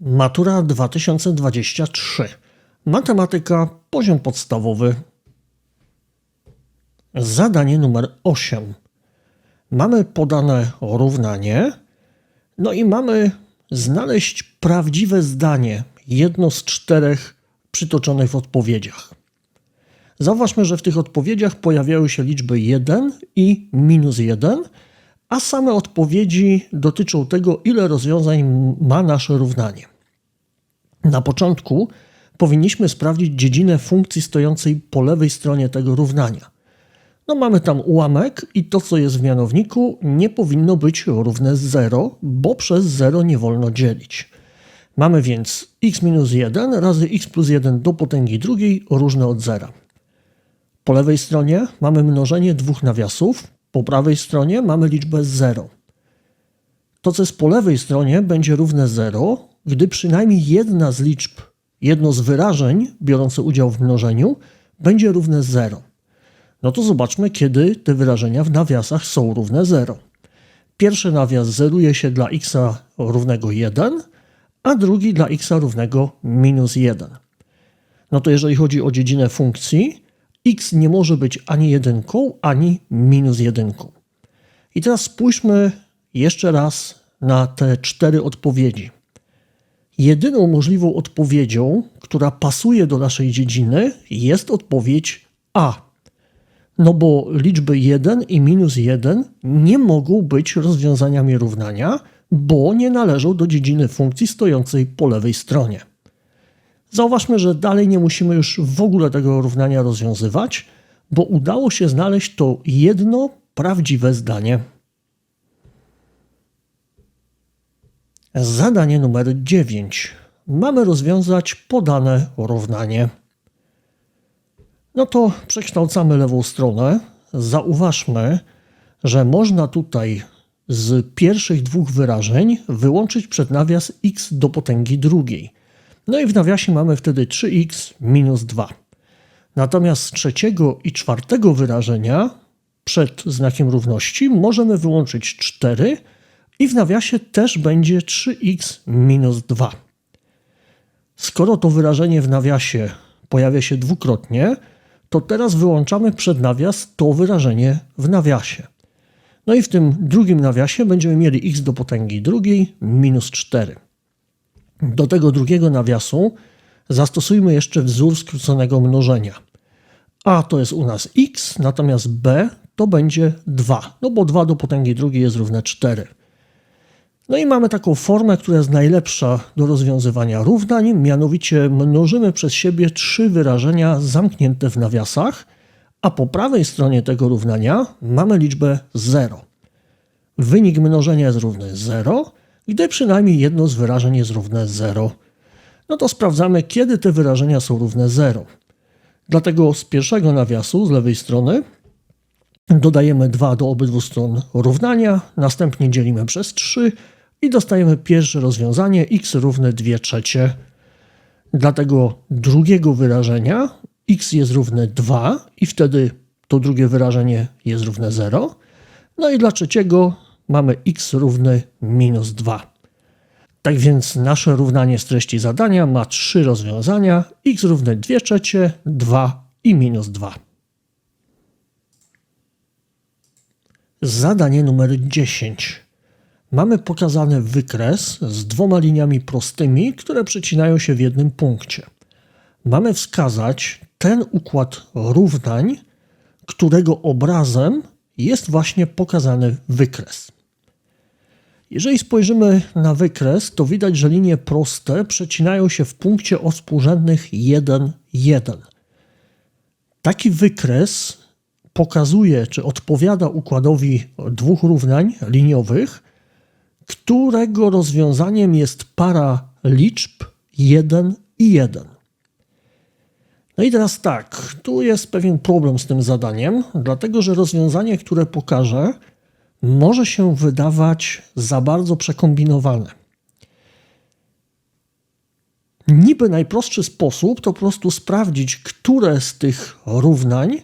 Matura 2023. Matematyka, poziom podstawowy. Zadanie numer 8. Mamy podane równanie, no i mamy znaleźć prawdziwe zdanie, jedno z czterech przytoczonych w odpowiedziach. Zauważmy, że w tych odpowiedziach pojawiały się liczby 1 i minus 1, a same odpowiedzi dotyczą tego, ile rozwiązań ma nasze równanie. Na początku powinniśmy sprawdzić dziedzinę funkcji stojącej po lewej stronie tego równania. No mamy tam ułamek i to, co jest w mianowniku, nie powinno być równe 0, bo przez 0 nie wolno dzielić. Mamy więc x minus 1 razy x plus 1 do potęgi drugiej różne od zera. Po lewej stronie mamy mnożenie dwóch nawiasów, po prawej stronie mamy liczbę 0. To, co jest po lewej stronie, będzie równe 0, gdy przynajmniej jedna z liczb, jedno z wyrażeń biorące udział w mnożeniu, będzie równe 0. No to zobaczmy, kiedy te wyrażenia w nawiasach są równe 0. Pierwszy nawias zeruje się dla x równego 1, a drugi dla x równego minus 1. No to jeżeli chodzi o dziedzinę funkcji, x nie może być ani jedynką, ani minus jedynką. I teraz spójrzmy jeszcze raz na te cztery odpowiedzi. Jedyną możliwą odpowiedzią, która pasuje do naszej dziedziny, jest odpowiedź A. No bo liczby 1 i minus 1 nie mogą być rozwiązaniami równania, bo nie należą do dziedziny funkcji stojącej po lewej stronie. Zauważmy, że dalej nie musimy już w ogóle tego równania rozwiązywać, bo udało się znaleźć to jedno prawdziwe zdanie. Zadanie numer 9. Mamy rozwiązać podane równanie. No to przekształcamy lewą stronę. Zauważmy, że można tutaj z pierwszych dwóch wyrażeń wyłączyć przednawias x do potęgi drugiej. No i w nawiasie mamy wtedy 3x minus 2. Natomiast z trzeciego i czwartego wyrażenia przed znakiem równości możemy wyłączyć 4 i w nawiasie też będzie 3x minus 2. Skoro to wyrażenie w nawiasie pojawia się dwukrotnie, to teraz wyłączamy przed nawias to wyrażenie w nawiasie. No i w tym drugim nawiasie będziemy mieli x do potęgi drugiej minus 4. Do tego drugiego nawiasu zastosujmy jeszcze wzór skróconego mnożenia. A to jest u nas x, natomiast b to będzie 2, no bo 2 do potęgi drugiej jest równe 4. No i mamy taką formę, która jest najlepsza do rozwiązywania równań, mianowicie mnożymy przez siebie trzy wyrażenia zamknięte w nawiasach, a po prawej stronie tego równania mamy liczbę 0. Wynik mnożenia jest równy 0, gdy przynajmniej jedno z wyrażeń jest równe 0. No to sprawdzamy, kiedy te wyrażenia są równe 0. Dlatego z pierwszego nawiasu, z lewej strony, dodajemy 2 do obydwu stron równania, następnie dzielimy przez 3 i dostajemy pierwsze rozwiązanie x równe 2 trzecie. Dla tego drugiego wyrażenia x jest równe 2 i wtedy to drugie wyrażenie jest równe 0. No i dla trzeciego mamy x równy minus 2. Tak więc nasze równanie z treści zadania ma trzy rozwiązania: x równe 2 trzecie, 2 i minus 2. Zadanie numer 10. Mamy pokazany wykres z dwoma liniami prostymi, które przecinają się w jednym punkcie. Mamy wskazać ten układ równań, którego obrazem jest właśnie pokazany wykres. Jeżeli spojrzymy na wykres, to widać, że linie proste przecinają się w punkcie o współrzędnych 1, 1. Taki wykres pokazuje, czy odpowiada układowi dwóch równań liniowych, którego rozwiązaniem jest para liczb 1 i 1. No i teraz tak, tu jest pewien problem z tym zadaniem, dlatego że rozwiązanie, które pokażę, może się wydawać za bardzo przekombinowane. Niby najprostszy sposób to po prostu sprawdzić, które z tych równań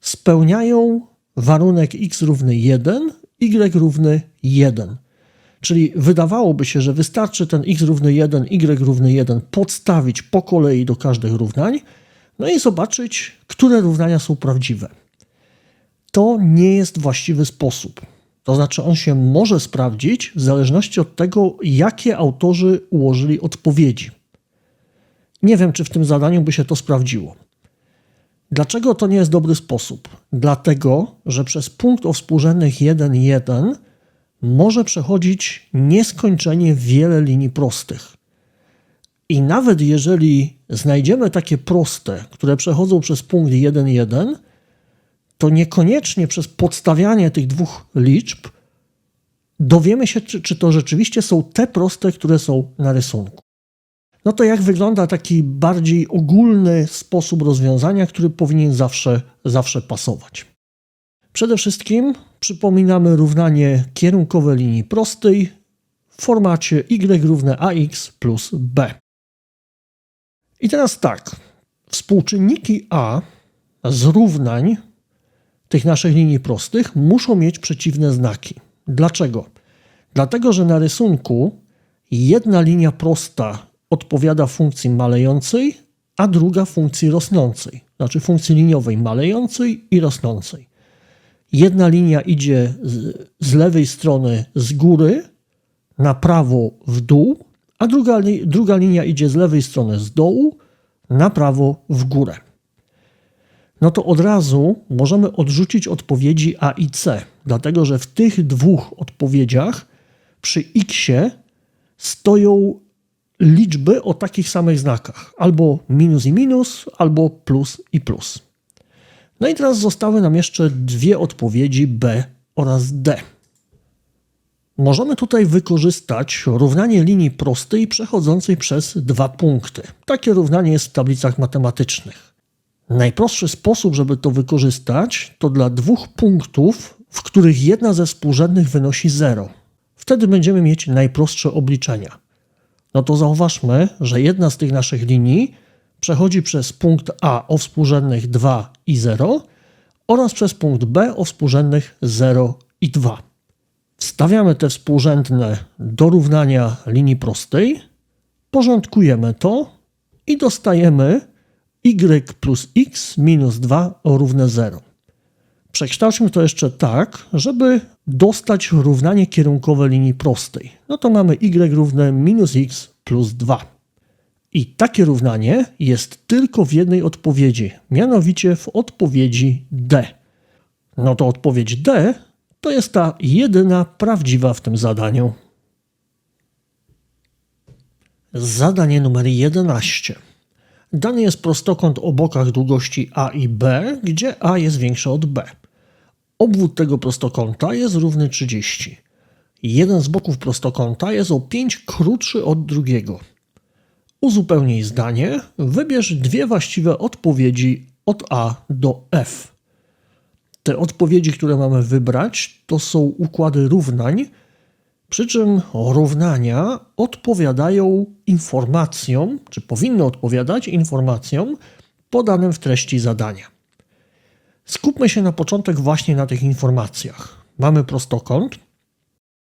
spełniają warunek x równy 1, y równy 1. Czyli wydawałoby się, że wystarczy ten x równy 1, y równy 1 podstawić po kolei do każdych równań, no i zobaczyć, które równania są prawdziwe. To nie jest właściwy sposób. To znaczy, on się może sprawdzić w zależności od tego, jakie autorzy ułożyli odpowiedzi. Nie wiem, czy w tym zadaniu by się to sprawdziło. Dlaczego to nie jest dobry sposób? Dlatego, że przez punkt o współrzędnych 1, 1 może przechodzić nieskończenie wiele linii prostych. I nawet jeżeli znajdziemy takie proste, które przechodzą przez punkt 1, 1, to niekoniecznie przez podstawianie tych dwóch liczb dowiemy się, czy, czy to rzeczywiście są te proste, które są na rysunku. No to jak wygląda taki bardziej ogólny sposób rozwiązania, który powinien zawsze, zawsze pasować? Przede wszystkim przypominamy równanie kierunkowe linii prostej w formacie y równe ax plus b. I teraz tak, współczynniki a z równań tych naszych linii prostych muszą mieć przeciwne znaki. Dlaczego? Dlatego, że na rysunku jedna linia prosta odpowiada funkcji malejącej, a druga funkcji rosnącej, znaczy funkcji liniowej malejącej i rosnącej. Jedna linia idzie z, z lewej strony z góry na prawo w dół, a druga, druga linia idzie z lewej strony z dołu na prawo w górę no to od razu możemy odrzucić odpowiedzi A i C, dlatego że w tych dwóch odpowiedziach przy x stoją liczby o takich samych znakach, albo minus i minus, albo plus i plus. No i teraz zostały nam jeszcze dwie odpowiedzi B oraz D. Możemy tutaj wykorzystać równanie linii prostej przechodzącej przez dwa punkty. Takie równanie jest w tablicach matematycznych. Najprostszy sposób, żeby to wykorzystać, to dla dwóch punktów, w których jedna ze współrzędnych wynosi 0. Wtedy będziemy mieć najprostsze obliczenia. No to zauważmy, że jedna z tych naszych linii przechodzi przez punkt A o współrzędnych 2 i 0 oraz przez punkt B o współrzędnych 0 i 2. Wstawiamy te współrzędne do równania linii prostej, porządkujemy to i dostajemy y plus x minus 2 równe 0. Przekształćmy to jeszcze tak, żeby dostać równanie kierunkowe linii prostej. No to mamy y równe minus x plus 2. I takie równanie jest tylko w jednej odpowiedzi, mianowicie w odpowiedzi D. No to odpowiedź D to jest ta jedyna prawdziwa w tym zadaniu. Zadanie numer 11. Dany jest prostokąt o bokach długości A i B, gdzie A jest większe od B. Obwód tego prostokąta jest równy 30. Jeden z boków prostokąta jest o 5 krótszy od drugiego. Uzupełnij zdanie, wybierz dwie właściwe odpowiedzi od A do F. Te odpowiedzi, które mamy wybrać, to są układy równań, przy czym równania odpowiadają informacjom, czy powinny odpowiadać informacjom podanym w treści zadania. Skupmy się na początek właśnie na tych informacjach. Mamy prostokąt.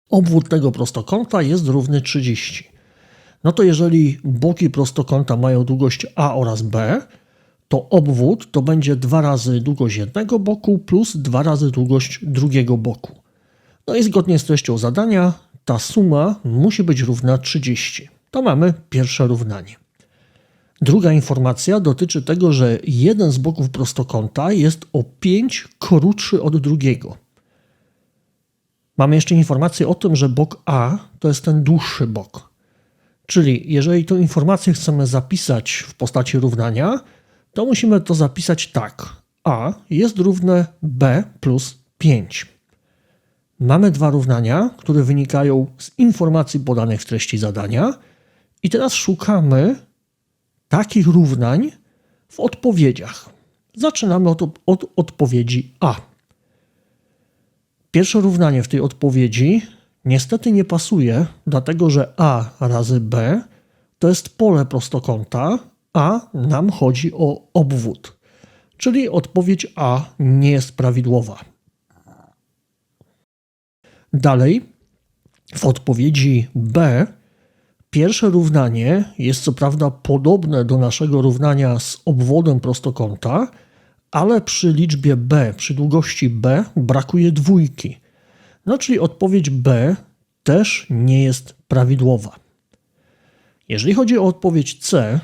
Obwód tego prostokąta jest równy 30. No to jeżeli boki prostokąta mają długość A oraz B, to obwód to będzie dwa razy długość jednego boku plus dwa razy długość drugiego boku. No i zgodnie z treścią zadania ta suma musi być równa 30. To mamy pierwsze równanie. Druga informacja dotyczy tego, że jeden z boków prostokąta jest o 5 krótszy od drugiego. Mamy jeszcze informację o tym, że bok A to jest ten dłuższy bok. Czyli jeżeli tę informację chcemy zapisać w postaci równania, to musimy to zapisać tak. A jest równe B plus 5. Mamy dwa równania, które wynikają z informacji podanych w treści zadania, i teraz szukamy takich równań w odpowiedziach. Zaczynamy od, od odpowiedzi A. Pierwsze równanie w tej odpowiedzi niestety nie pasuje, dlatego że A razy B to jest pole prostokąta, a nam chodzi o obwód. Czyli odpowiedź A nie jest prawidłowa. Dalej, W odpowiedzi B pierwsze równanie jest co prawda podobne do naszego równania z obwodem prostokąta, ale przy liczbie b, przy długości b brakuje dwójki. No czyli odpowiedź b też nie jest prawidłowa. Jeżeli chodzi o odpowiedź c,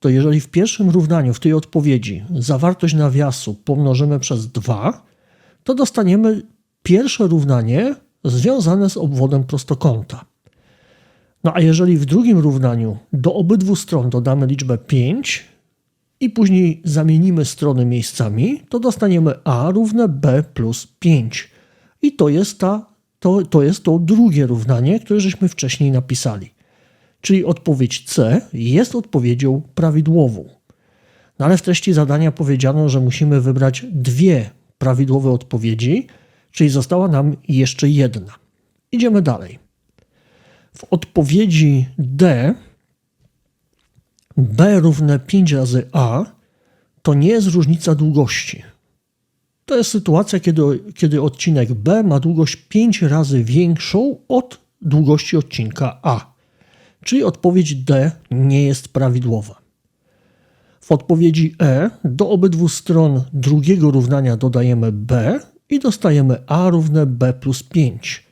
to jeżeli w pierwszym równaniu, w tej odpowiedzi, zawartość nawiasu pomnożymy przez 2, to dostaniemy pierwsze równanie związane z obwodem prostokąta. No a jeżeli w drugim równaniu do obydwu stron dodamy liczbę 5 i później zamienimy strony miejscami, to dostaniemy a równe b plus 5. I to jest, ta, to, to jest to drugie równanie, które żeśmy wcześniej napisali. Czyli odpowiedź C jest odpowiedzią prawidłową. No ale w treści zadania powiedziano, że musimy wybrać dwie prawidłowe odpowiedzi, czyli została nam jeszcze jedna. Idziemy dalej. W odpowiedzi D b równe 5 razy a to nie jest różnica długości. To jest sytuacja, kiedy, kiedy odcinek b ma długość 5 razy większą od długości odcinka a. Czyli odpowiedź D nie jest prawidłowa. W odpowiedzi E do obydwu stron drugiego równania dodajemy b i dostajemy a równe b plus 5.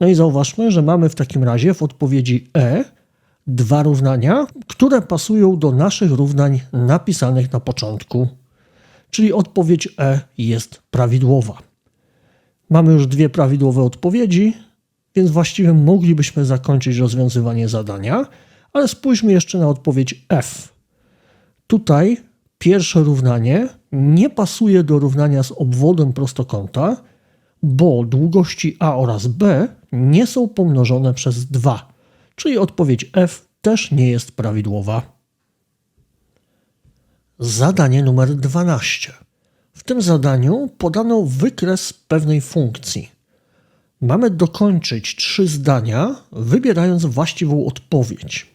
No i zauważmy, że mamy w takim razie w odpowiedzi E dwa równania, które pasują do naszych równań napisanych na początku. Czyli odpowiedź E jest prawidłowa. Mamy już dwie prawidłowe odpowiedzi, więc właściwie moglibyśmy zakończyć rozwiązywanie zadania, ale spójrzmy jeszcze na odpowiedź F. Tutaj pierwsze równanie nie pasuje do równania z obwodem prostokąta, bo długości a oraz b nie są pomnożone przez 2, czyli odpowiedź F też nie jest prawidłowa. Zadanie numer 12. W tym zadaniu podano wykres pewnej funkcji. Mamy dokończyć trzy zdania, wybierając właściwą odpowiedź.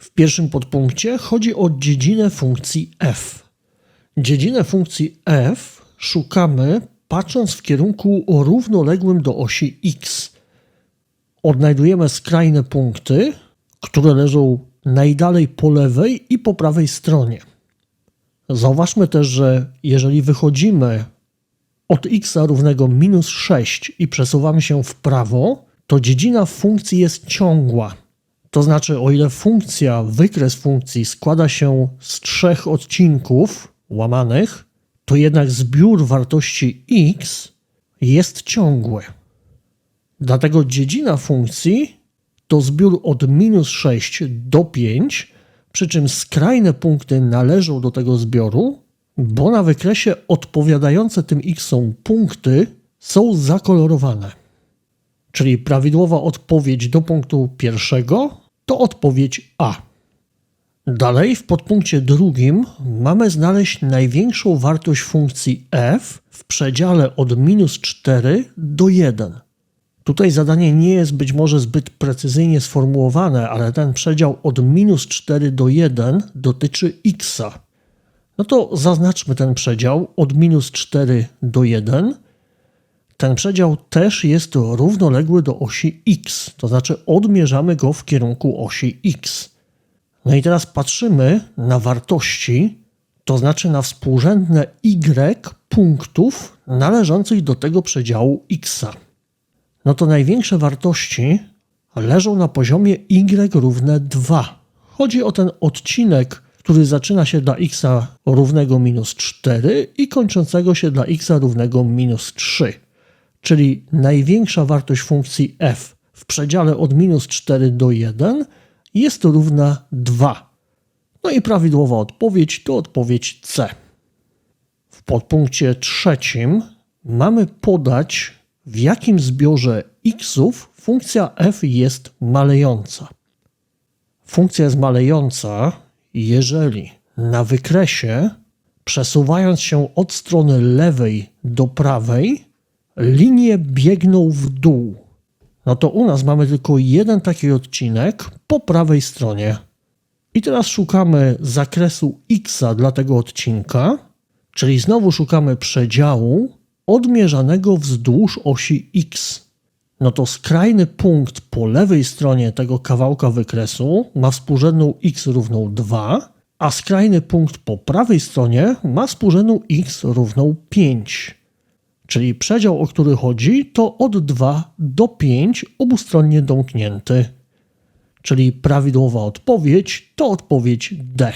W pierwszym podpunkcie chodzi o dziedzinę funkcji f. Dziedzinę funkcji f szukamy patrząc w kierunku równoległym do osi x. Odnajdujemy skrajne punkty, które leżą najdalej po lewej i po prawej stronie. Zauważmy też, że jeżeli wychodzimy od x równego minus 6 i przesuwamy się w prawo, to dziedzina funkcji jest ciągła. To znaczy, o ile funkcja, wykres funkcji składa się z trzech odcinków łamanych, to jednak zbiór wartości x jest ciągły. Dlatego dziedzina funkcji to zbiór od minus 6 do 5, przy czym skrajne punkty należą do tego zbioru, bo na wykresie odpowiadające tym x punkty są zakolorowane. Czyli prawidłowa odpowiedź do punktu pierwszego to odpowiedź A. Dalej w podpunkcie drugim mamy znaleźć największą wartość funkcji f w przedziale od minus 4 do 1. Tutaj zadanie nie jest być może zbyt precyzyjnie sformułowane, ale ten przedział od minus 4 do 1 dotyczy x. No to zaznaczmy ten przedział od minus 4 do 1. Ten przedział też jest równoległy do osi x, to znaczy odmierzamy go w kierunku osi x. No i teraz patrzymy na wartości, to znaczy na współrzędne y punktów należących do tego przedziału x no to największe wartości leżą na poziomie y równe 2. Chodzi o ten odcinek, który zaczyna się dla x równego minus 4 i kończącego się dla x równego minus 3. Czyli największa wartość funkcji f w przedziale od minus 4 do 1 jest równa 2. No i prawidłowa odpowiedź to odpowiedź C. W podpunkcie trzecim mamy podać w jakim zbiorze xów funkcja f jest malejąca. Funkcja jest malejąca, jeżeli na wykresie, przesuwając się od strony lewej do prawej, linie biegną w dół. No to u nas mamy tylko jeden taki odcinek po prawej stronie. I teraz szukamy zakresu x dla tego odcinka, czyli znowu szukamy przedziału, odmierzanego wzdłuż osi x. no to skrajny punkt po lewej stronie tego kawałka wykresu ma współrzędną x równą 2, a skrajny punkt po prawej stronie ma współrzędną x równą 5. Czyli przedział, o który chodzi, to od 2 do 5 obustronnie domknięty. Czyli prawidłowa odpowiedź to odpowiedź D.